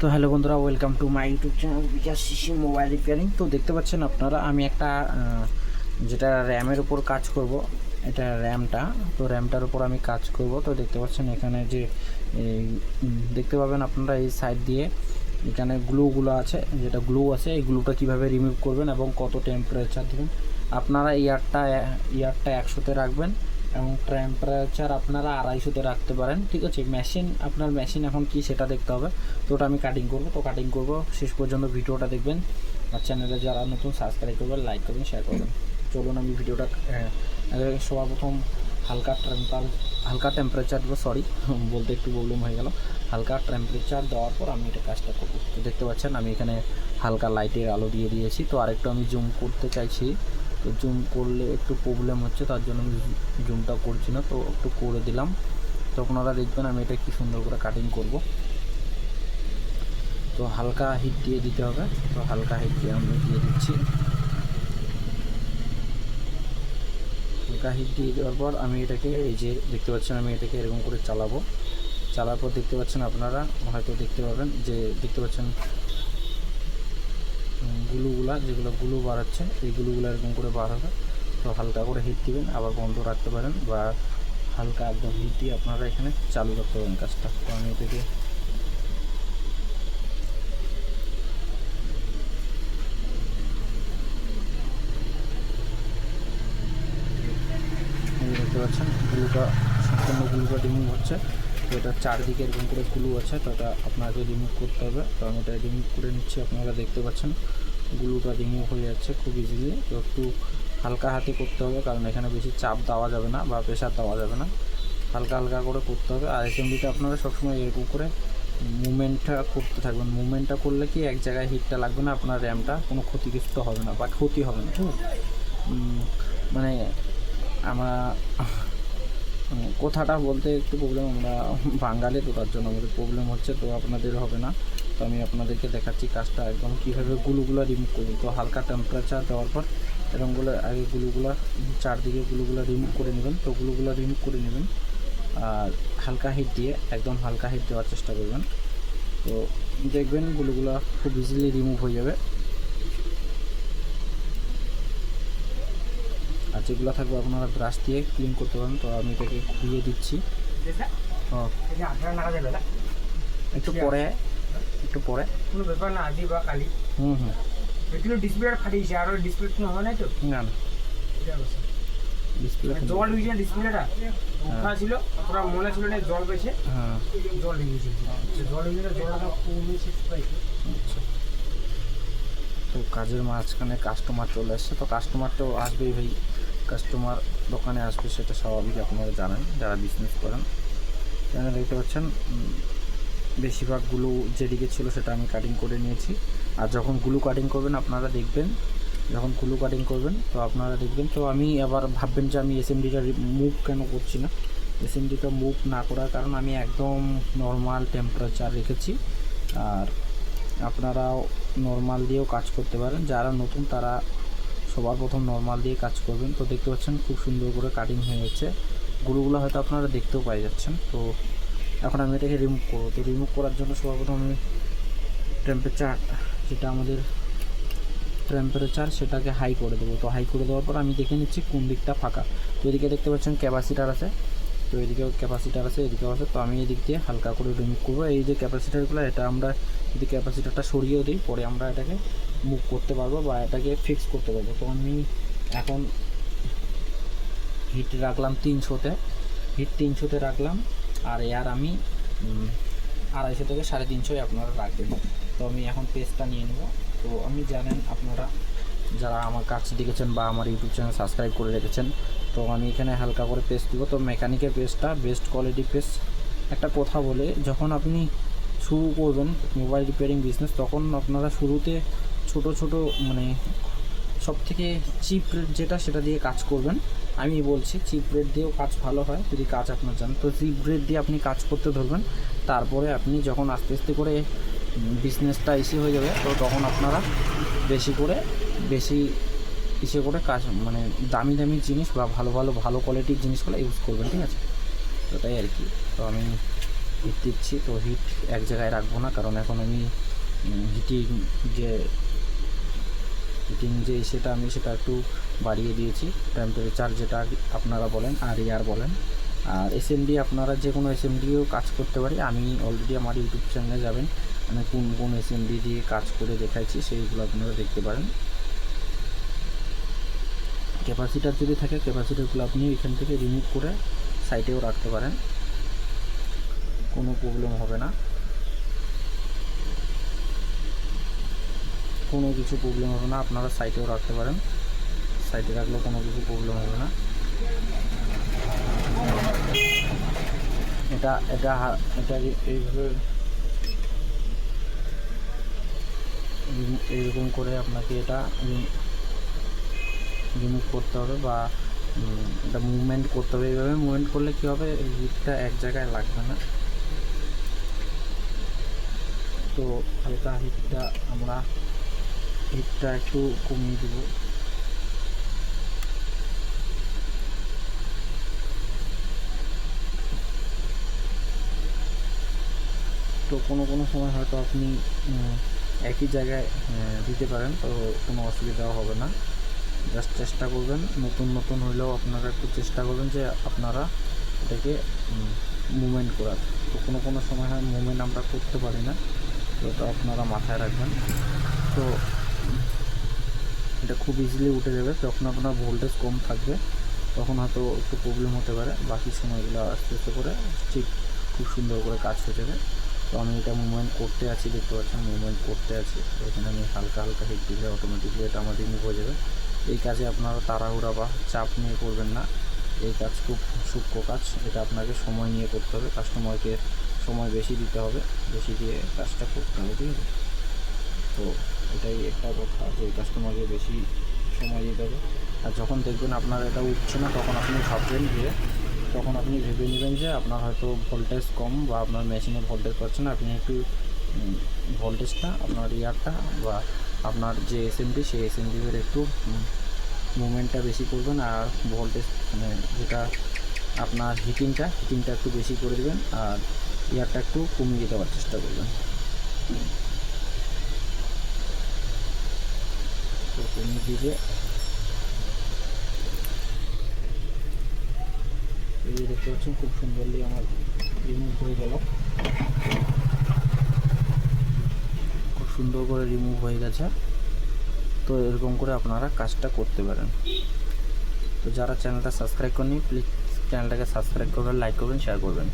তো হ্যালো বন্ধুরা welcome to my YouTube channel Bikash শিশি মোবাইল রিপেয়ারিং তো দেখতে পাচ্ছেন আপনারা, আমি একটা যেটা র্যামের উপর কাজ করব, এটা র্যামটা তো র্যামটার উপর আমি কাজ করব। তো দেখতে পাচ্ছেন এখানে যে দেখতে পাবেন আপনারা এই সাইড দিয়ে, এখানে গ্লুগুলো আছে, যেটা গ্লু আছে, এই গ্লুটা কীভাবে রিমুভ করবেন এবং কত টেম্পারেচার দেবেন। আপনারা ইয়ারটা ইয়ারটা একশোতে রাখবেন এবং টেম্পারেচার আপনারা আড়াইশোতে রাখতে পারেন, ঠিক আছে? মেশিন আপনার মেশিন এখন কি সেটা দেখতে হবে। তো ওটা আমি কাটিং করব, তো কাটিং করব। শেষ পর্যন্ত ভিডিওটা দেখবেন। আর চ্যানেলে যারা নতুন সাবস্ক্রাইব করবেন লাইক করবেন শেয়ার করবেন। চলুন আমি ভিডিওটা সবার প্রথম হালকা টেম্পার হালকা টেম্পারেচার দেবো সরি বলতে একটু প্রবলেম হয়ে গেল। হালকা টেম্পারেচার দেওয়ার পর আমি এটা কাজটা করব। তো দেখতে পাচ্ছেন, আমি এখানে হালকা লাইটের আলো দিয়ে দিয়েছি। তো আরেকটু আমি জুম করতে চাইছি। তো জুম করলে একটু প্রবলেম হচ্ছে, তার জন্য আমি জুমটা করছি না, তো একটু করে দিলাম। তো আপনারা দেখবেন আমি এটা কি সুন্দর করে কাটিং করব। তো হালকা হিট দিয়ে দিতে হবে, তো হালকা হিট দিয়ে আমি দিয়ে দিচ্ছি। হালকা হিট দিয়ে দেওয়ার পর আমি এটাকে, এই যে দেখতে পাচ্ছেন আমি এটাকে এরকম করে চালাবো। চালার পর দেখতে পাচ্ছেন আপনারা হয়তো দেখতে পাবেন যে, দেখতে পাচ্ছেন গুলুগুলা, যেগুলো গুলু হচ্ছে এই গুলুগুলো এরকম করে বার হবে। তো হালকা করে হিট দিবেন, আবার বন্ধ রাখতে পারেন বা হালকা একদম হিট দিয়ে আপনারা এখানে চালু করতে পারেন কাজটা। তো আমি এটাকে দেখতে পাচ্ছেন, গ্লুটা সম্পূর্ণ গ্লুটা রিমুভ হচ্ছে। তো এটা চারদিকে এরকম করে গ্লু আছে, তো এটা আপনাকে রিমুভ করতে হবে। তো আমি এটা রিমুভ করে নিচ্ছি, আপনারা দেখতে পাচ্ছেন। গ্লুটা রিমুভ হয়ে যাচ্ছে খুব ইজিলি তো একটু হালকা হাতে করতে হবে, কারণ এখানে বেশি চাপ দেওয়া যাবে না বা প্রেশার দেওয়া যাবে না। হালকা হালকা করে করতে হবে। আর এসএমডিটা আপনারা সবসময় এরকম করে মুভমেন্টটা করতে থাকবেন। মুভমেন্টটা করলে কি এক জায়গায় হিটটা লাগবে না, আপনার র্যামটা কোনো ক্ষতিগ্রস্ত হবে না বা ক্ষতি হবে না আছে? মানে আমরা কথাটা বলতে একটু প্রবলেম আমরা বাঙালি তো তার জন্য আমাদের প্রবলেম হচ্ছে, তো আপনাদের হবে না। তো আমি আপনাদেরকে দেখাচ্ছি কাজটা একদম কীভাবে গুলুগুলো রিমুভ করবেন তো হালকা টেম্পারেচার দেওয়ার পর এরকমগুলো আগে গুলুগুলো, চারদিকে গুলুগুলো রিমুভ করে নেবেন। তো গুলুগুলো রিমুভ করে নেবেন আর হালকা হিট দিয়ে, একদম হালকা হিট দেওয়ার চেষ্টা করবেন। তো দেখবেন গুলুগুলো খুব ইজিলি রিমুভ হয়ে যাবে। আর যেগুলো থাকবে আপনারা ব্রাশ দিয়ে ক্লিন করতে পারেন। তো আমি এটাকে ঘুরিয়ে দিচ্ছি। একটু পরে একটু পরে। কোনো ব্যাপার না আজি বা কালি হুম হুম কিন্তু ডিসপ্লেটা ফাটিয়েছে আর ডিসপ্লে কোনো হয়। নাই তো না না ডিসপ্লে জল হয়েছে ডিসপ্লেটা উঠা ছিল ওরা মনে ছিল না জল পেয়েছে হ্যাঁ। জল হয়ে গেছে জল হয়ে গেলে জলটা কমেছে আচ্ছা। তো কাজের মাঝখানে কাস্টমার চলে আসছে তো কাস্টমার তো আসবেই ভাই। কাস্টমার দোকানে আসবে সেটা স্বাভাবিক আপনারা জানেন যারা বিজনেস করেন। এখানে দেখতে পাচ্ছেন উম, বেশিরভাগ গ্লু যেদিকে ছিল সেটা আমি কাটিং করে নিয়েছি। আর যখন গ্লু কাটিং করবেন আপনারা দেখবেন যখন গ্লু কাটিং করবেন তো আপনারা দেখবেন তো আমি আবার ভাববেন যে আমি এসএমডিটা মুভ কেন করছি না? এসএমডিটা মুভ না করার কারণ আমি একদম নর্মাল টেম্পারেচার রেখেছি। আর আপনারাও নর্মাল দিয়েও কাজ করতে পারেন। যারা নতুন তারা সবার প্রথম নর্মাল দিয়ে কাজ করবেন। তো দেখতে পাচ্ছেন খুব সুন্দর করে কাটিং হয়ে গেছে। গুলোগুলো হয়তো আপনারা দেখতেও পাই যাচ্ছেন। তো এখন আমি এটাকে রিমুভ করব। তো রিমুভ করার জন্য সবার প্রথম আমি টেম্পারেচার যেটা আমাদের টেম্পারেচার সেটাকে হাই করে দেবো। তো হাই করে দেওয়ার পর আমি দেখে নিচ্ছি কোন দিকটা ফাঁকা। তো এদিকে দেখতে পাচ্ছেন ক্যাপাসিটার আছে। তো এদিকেও ক্যাপাসিটার আছে এদিকেও আছে, তো আমি এদিক দিয়ে হালকা করে রিমুভ করব। এই যে ক্যাপাসিটারগুলো এটা আমরা যদি ক্যাপাসিটারটা সরিয়েও দিই, পরে আমরা এটাকে মুভ করতে পারব বা এটাকে ফিক্স করতে পারব। তো আমি এখন হিট রাখলাম তিনশোতে হিট তিনশোতে রাখলাম, আর এয়ার আমি আড়াইশো থেকে সাড়ে তিনশোয় আপনারা রাখবেন। তো আমি এখন পেজটা নিয়ে নেব। তো আমি জানেন আপনারা যারা আমার কাজ দেখেছেন বা আমার ইউটিউব চ্যানেল সাবস্ক্রাইব করে রেখেছেন, তো আমি এখানে হালকা করে পেস্ট দিব। তো মেকানিকের পেস্টটা বেস্ট কোয়ালিটি পেস্ট একটা কথা বলে, যখন আপনি শুরু করবেন মোবাইল রিপেয়ারিং বিজনেস তখন আপনারা শুরুতে ছোট ছোট মানে সব থেকে চিপ রেট যেটা, সেটা দিয়ে কাজ করবেন। আমি বলছি চিপ রেট দিয়েও কাজ ভালো হয়, যদি কাজ আপনার জানেন তো চিপ রেট দিয়ে আপনি কাজ করতে ধরবেন। তারপরে আপনি যখন আস্তে আস্তে করে বিজনেসটা ইসি হয়ে যাবে। তো তখন আপনারা বেশি করে, বেশি ইসে করে কাজ মানে দামি দামি জিনিস বা ভালো ভালো ভালো কোয়ালিটির জিনিসগুলো ইউজ করবেন, ঠিক আছে? তো তাই আর কি। তো আমি হিট দিচ্ছি, তো হিট এক জায়গায় রাখব না, কারণ এখন আমি হিটিং যে হিটিং যে সেটা আমি সেটা একটু বাড়িয়ে দিয়েছি। টেম্পারেচার যেটা আপনারা বলেন আর ইয়ার বলেন আর এসএমডি আপনারা যে কোনো এসএমডিও কাজ করতে পারি। আমি অলরেডি আমার ইউটিউব চ্যানেলে যাবেন। আমি কোন কোন এসএমডি দিয়ে কাজ করে দেখাইছি, সেইগুলো আপনারা দেখতে পারেন। ক্যাপাসিটার যদি থাকে ক্যাপাসিটারগুলো আপনি এখান থেকে রিমুভ করে সাইডেও রাখতে পারেন। কোনো প্রবলেম হবে না। কোনো কিছু প্রবলেম হবে না। আপনারা সাইডেও রাখতে পারেন। সাইডে রাখলেও কোনো কিছু প্রবলেম হবে না। এটা এটা এটা এই- এইভাবে এইরকম করে আপনাকে এটা রিমুভ করতে হবে বা এটা মুভমেন্ট করতে হবে। এইভাবে মুভমেন্ট করলে কী হবে? হিটটা এক জায়গায় লাগবে না। তো হালকা হিটটা আমরা, হিটটা একটু কমিয়ে দেবো। তো কোনো কোনো সময় হয়তো আপনি একই জায়গায় দিতে পারেন, তো কোনো অসুবিধাও হবে না। জাস্ট চেষ্টা করবেন, নতুন নতুন হলেও আপনারা একটু চেষ্টা করবেন যে আপনারা এটাকে মুভমেন্ট করার। তো কোনো কোনো সময় হয় মুভমেন্ট আমরা করতে পারি না, তো এটা আপনারা মাথায় রাখবেন। তো, এটা খুব ইজিলি উঠে যাবে, যখন আপনার ভোল্টেজ কম থাকবে, তখন হয়তো একটু প্রবলেম হতে পারে, বাকি সময়গুলো আস্তে আস্তে করে ঠিক খুব সুন্দর করে কাজ হয়ে যাবে। তো আমি এটা মুভমেন্ট করতে আছি, দেখতে পাচ্ছেন মুভমেন্ট করতে আছি। এখানে আমি হালকা হালকা হিট দিলে অটোমেটিকলি এটা আমার রিমুভ হয়ে যাবে। এই কাজে আপনারা তাড়াহুড়া বা চাপ নিয়ে করবেন না। এই কাজ খুব সূক্ষ্ম কাজ। এটা আপনাকে সময় নিয়ে করতে হবে। কাস্টমারকে সময় বেশি দিতে হবে। বেশি দিয়ে কাজটা করতে হবে, ঠিক আছে? তো এটাই একটা কথা যে কাস্টমারকে বেশি সময় দিতে হবে। আর যখন দেখবেন আপনার এটা উঠছে না, তখন আপনি ভাববেন যে তখন আপনি ভেবে নেবেন যে আপনার হয়তো ভোল্টেজ কম বা আপনার মেশিনে ভোল্টেজ পাচ্ছে না। আপনি একটু ভোল্টেজটা আপনার ইয়ারটা বা আপনার যে এসএমডি সেই এসএমডির একটু মুভমেন্টটা বেশি করবেন আর ভোল্টেজ মানে যেটা আপনার হিটিংটা হিটিংটা একটু বেশি করে দেবেন আর ইয়ারটা একটু কমিয়ে দেওয়ার চেষ্টা করবেন। তো কমিয়ে দিলে এই দেখতে পাচ্ছেন, খুব সুন্দরলি আমার রিমুভ হয়ে গেল। খুব সুন্দর করে রিমুভ হয়ে গেছে। তো এরকম করে আপনারা কাজটা করতে পারেন। তো যারা চ্যানেলটা সাবস্ক্রাইব করেনি প্লিজ চ্যানেলটাকে সাবস্ক্রাইব করবেন লাইক করবেন শেয়ার করবেন।